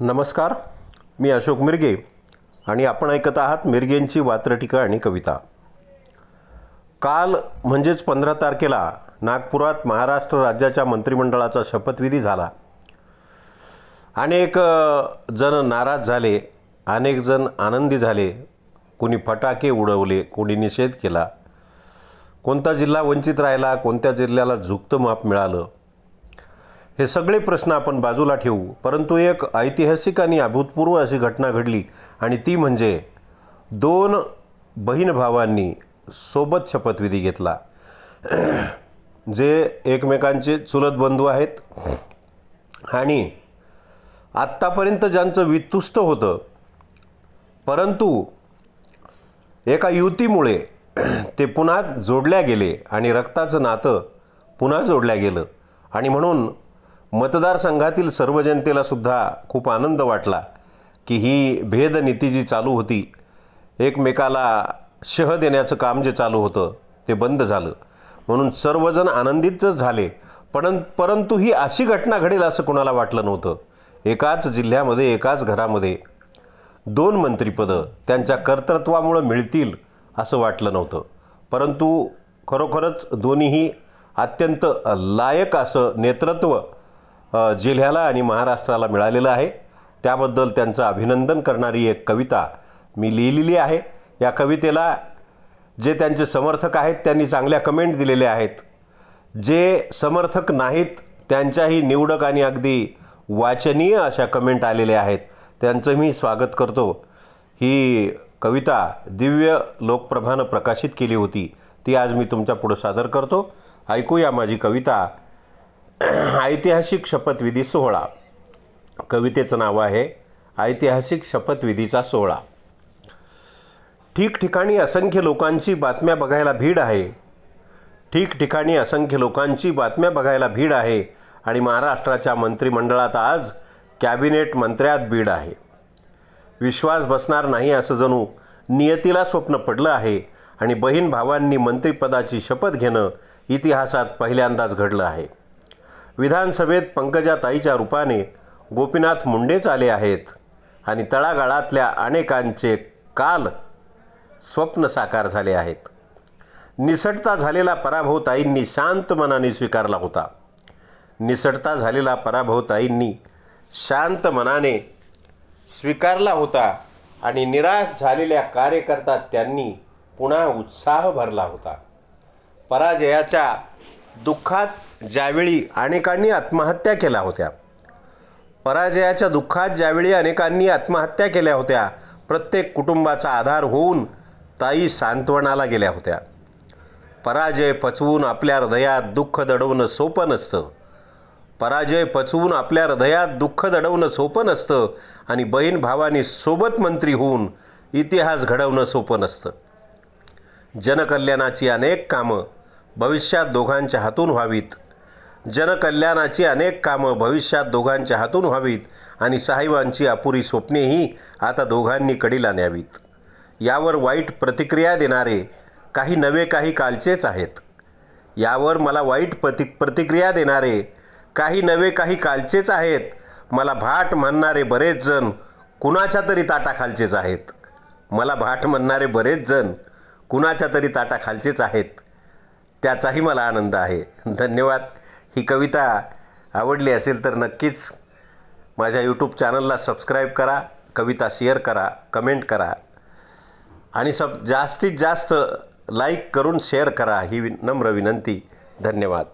नमस्कार मी अशोक मिरगे आणि आपण ऐकत आहात मिरगेंची वात्रटिका आणि कविता. काल म्हणजेच पंधरा तारखेला नागपुरात महाराष्ट्र राज्याच्या मंत्रिमंडळाचा शपथविधी झाला. अनेक जण नाराज झाले अनेक जण आनंदी झाले. कोणी फटाके उडवले कोणी निषेध केला. कोणता जिल्हा वंचित राहिला कोणत्या जिल्ह्याला झुकतं माप मिळालं? हे सगळे प्रश्न आपण बाजूला ठेवू. परंतु एक ऐतिहासिक आणि अभूतपूर्व अशी घटना घडली आणि ती म्हणजे दोन बहीण भावांनी सोबत शपथविधी घेतला. जे एकमेकांचे चुलत बंधू आहेत. आणि आत्तापर्यंत ज्यांचं वितुष्ट होतं. परंतु एका युतीमुळे ते पुन्हा जोडल्या गेले आणि रक्ताचं नातं पुन्हा जोडल्या गेलं. आणि म्हणून मतदारसंघातील सर्व जनतेला सुद्धा खूप आनंद वाटला की ही भेदनीती जी चालू होती एकमेकाला शह देण्याचं काम जे चालू होतं ते बंद झालं. म्हणून सर्वजण आनंदित झाले. पण परंतु ही अशी घटना घडेल असं कोणाला वाटलं नव्हतं? एकाच जिल्ह्यामध्ये एकाच घरामध्ये दोन मंत्रिपदं त्यांच्या कर्तृत्वामुळं मिळतील असं वाटलं नव्हतं. परंतु खरोखरच दोन्हीही अत्यंत लायक असं नेतृत्व जिल्ह्याला आणि महाराष्ट्राला मिळालेलं आहे. त्याबद्दल त्यांचं अभिनंदन करणारी एक कविता मी लिहिलेली आहे. या कवितेला जे त्यांचे समर्थक आहेत त्यांनी चांगल्या कमेंट दिलेल्या आहेत. जे समर्थक नाहीत त्यांच्याही निवडक आणि अगदी वाचनीय अशा कमेंट आलेल्या आहेत. त्यांचं मी स्वागत करतो. ही कविता दिव्य लोकप्रभानं प्रकाशित केली होती. ती आज मी तुमच्या पुढं सादर करतो. ऐकूया माझी कविता. ऐतिहासिक शपथविधी सोहळा. कवितेचं नाव आहे ऐतिहासिक शपथविधीचा सोहळा. ठिकठिकाणी असंख्य लोकांची बातम्या बघायला भीड आहे. ठिकठिकाणी असंख्य लोकांची बातम्या बघायला भीड आहे आणि महाराष्ट्राच्या मंत्रिमंडळात आज कॅबिनेट मंत्र्यात भीड आहे. विश्वास बसणार नाही असं जणू नियतीला स्वप्न पडलं आहे आणि बहीण भावांनी मंत्रिपदाची शपथ घेणं इतिहासात पहिल्यांदाच घडलं आहे. विधानसभेत पंकजाताईच्या रूपाने गोपीनाथ मुंडेच आले आहेत. आणि तळागाळातल्या अनेकांचे काल स्वप्न साकार झाले आहेत. निसटता झालेला पराभव ताईंनी शांत मनाने स्वीकारला होता. निसटता झालेला पराभव ताईंनी शांत मनाने स्वीकारला होता आणि निराश झालेल्या कार्यकर्ता त्यांनी पुन्हा उत्साह भरला होता. पराजयाच्या दुःखात ज्यावेळी अनेकांनी आत्महत्या केल्या होत्या. पराजयाच्या दुःखात ज्यावेळी अनेकांनी आत्महत्या केल्या होत्या प्रत्येक कुटुंबाचा आधार होऊन ताई सांत्वनाला गेल्या होत्या. पराजय पचवून आपल्या हृदयात दुःख दडवणं सोपं नसतं. पराजय पचवून आपल्या हृदयात दुःख दडवणं सोपं नसतं आणि बहीण भावानी सोबत मंत्री होऊन इतिहास घडवणं सोपं नसतं. जनकल्याणाची अनेक कामं भविष्यात दोघांच्या हातून व्हावीत. जनकल्याणाची अनेक कामं भविष्यात दोघांच्या हातून व्हावीत आणि साहेबांची अपुरी स्वप्नेही आता दोघांनी कडीला न्यावीत. यावर वाईट प्रतिक्रिया देणारे काही नवे काही कालचेच आहेत. यावर मला वाईट प्रति प्रतिक्रिया देणारे काही नवे काही कालचेच आहेत. मला भाट म्हणणारे बरेच जण कुणाच्या तरी ताटाखालचेच आहेत. मला भाट म्हणणारे बरेच जण कुणाच्या तरी ताटाखालचेच आहेत. त्याचाही मला आनंद आहे. धन्यवाद. ही कविता आवडली असेल तर नक्कीच माझ्या यूट्यूब चॅनलला सबस्क्राईब करा कविता शेअर करा कमेंट करा. आणि सब जास्तीत जास्त लाईक करून शेअर करा ही वि नम्र विनंती. धन्यवाद.